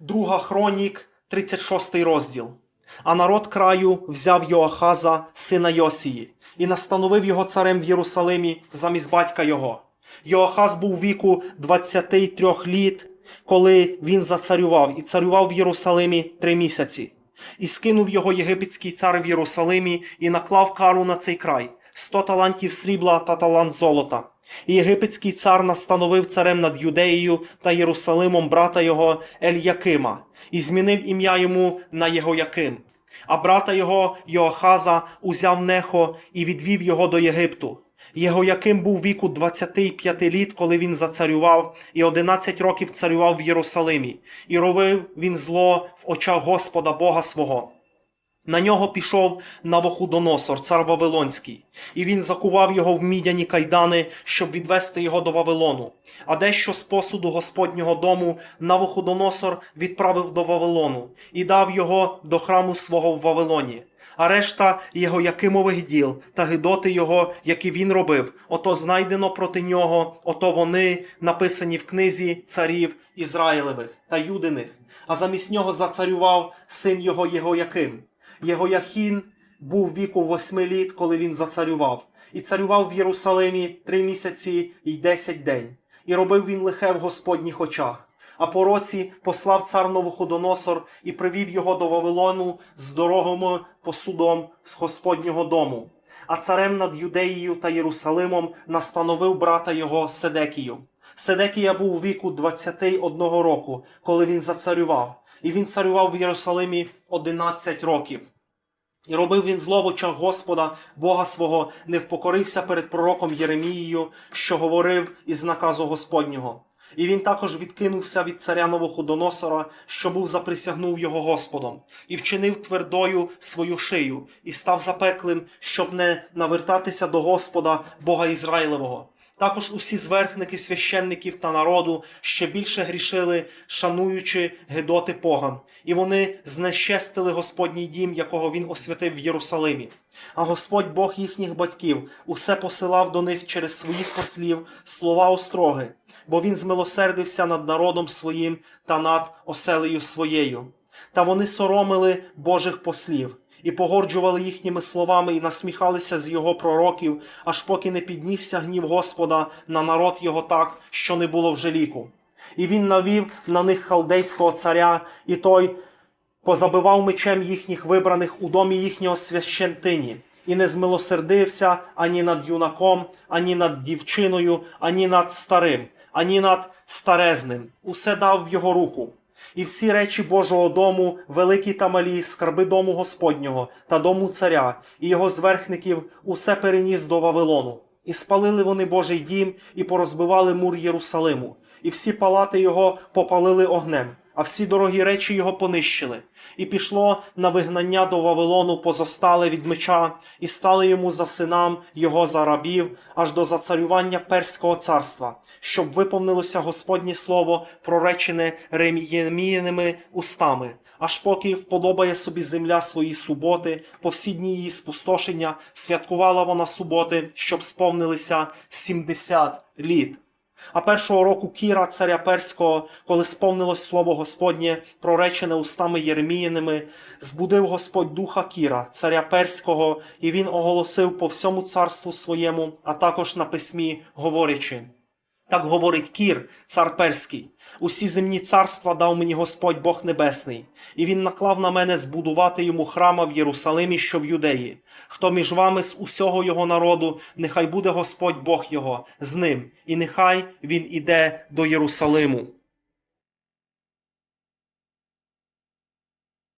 Друга хронік, 36 розділ. А народ краю взяв Йоахаза, сина Йосії, і настановив його царем в Єрусалимі замість батька його. Йоахаз був віку 23 літ, коли він зацарював, і царював в Єрусалимі три місяці. І скинув його єгипетський цар в Єрусалимі і наклав кару на цей край сто талантів срібла та талант золота. Єгипетський цар настановив царем над Юдеєю та Єрусалимом брата його Ельякима, і змінив ім'я йому на Єгояким. А брата його Йоахаза узяв Нехо і відвів його до Єгипту. Єгояким був віку 25 літ, коли він зацарював, і 11 років царював в Єрусалимі, і робив він зло в очах Господа Бога свого. На нього пішов Навуходоносор, цар Вавилонський, і він закував його в мідяні кайдани, щоб відвести його до Вавилону. А дещо з посуду Господнього дому Навуходоносор відправив до Вавилону і дав його до храму свого в Вавилоні. А решта його Якимових діл та гидоти його, які він робив, ото знайдено проти нього, ото вони написані в книзі царів Ізраїлевих та Юдиних. А замість нього зацарював син його Єгояким. Єгояхін був віку восьми літ, коли він зацарював, і царював в Єрусалимі три місяці й десять день, і робив він лихе в Господніх очах. А по році послав цар Новоходоносор і привів його до Вавилону з дорогами посудом з Господнього дому. А царем над Юдеєю та Єрусалимом настановив брата його Седекію. Седекія був у віку 21 року, коли він зацарював, і він царював в Єрусалимі 11 років. І робив він зло в очах Господа, Бога свого, не впокорився перед пророком Єремією, що говорив із наказу Господнього. І він також відкинувся від царя Новоходоносора, що був заприсягнув його Господом, і вчинив твердою свою шию, і став запеклим, щоб не навертатися до Господа, Бога Ізраїлевого. Також усі зверхники священників та народу ще більше грішили, шануючи гедоти поган, і вони знещестили Господній дім, якого він освятив в Єрусалимі. А Господь Бог їхніх батьків усе посилав до них через своїх послів слова остроги, бо він змилосердився над народом своїм та над оселею своєю. Та вони соромили Божих послів і погорджували їхніми словами і насміхалися з його пророків, аж поки не піднісся гнів Господа на народ його так, що не було вже ліку. І він навів на них халдейського царя, і той позабивав мечем їхніх вибраних у домі їхнього священтині, і не змилосердився ані над юнаком, ані над дівчиною, ані над старим, ані над старезним. Усе дав в його руку. І всі речі Божого дому, великі та малі, скарби дому Господнього та дому царя, і його зверхників усе переніс до Вавилону. І спалили вони Божий дім, і порозбивали мур Єрусалиму, і всі палати його попалили огнем, а всі дорогі речі його понищили. І пішло на вигнання до Вавилону позостале від меча, і стали йому за синам його за рабів, аж до зацарювання Перського царства, щоб виповнилося Господнє слово, проречене реміяними устами. Аж поки вподобає собі земля свої суботи, по всі дні її спустошення, святкувала вона суботи, щоб сповнилися 70 літ. А першого року Кіра, царя Перського, коли сповнилось слово Господнє, проречене устами Єреміяними, збудив Господь духа Кіра, царя Перського, і він оголосив по всьому царству своєму, а також на письмі, говорячи. Так говорить Кір, цар Перський. Усі земні царства дав мені Господь Бог Небесний, і він наклав на мене збудувати йому храма в Єрусалимі, що в Юдеї. Хто між вами з усього його народу, нехай буде Господь Бог його з ним, і нехай він іде до Єрусалиму.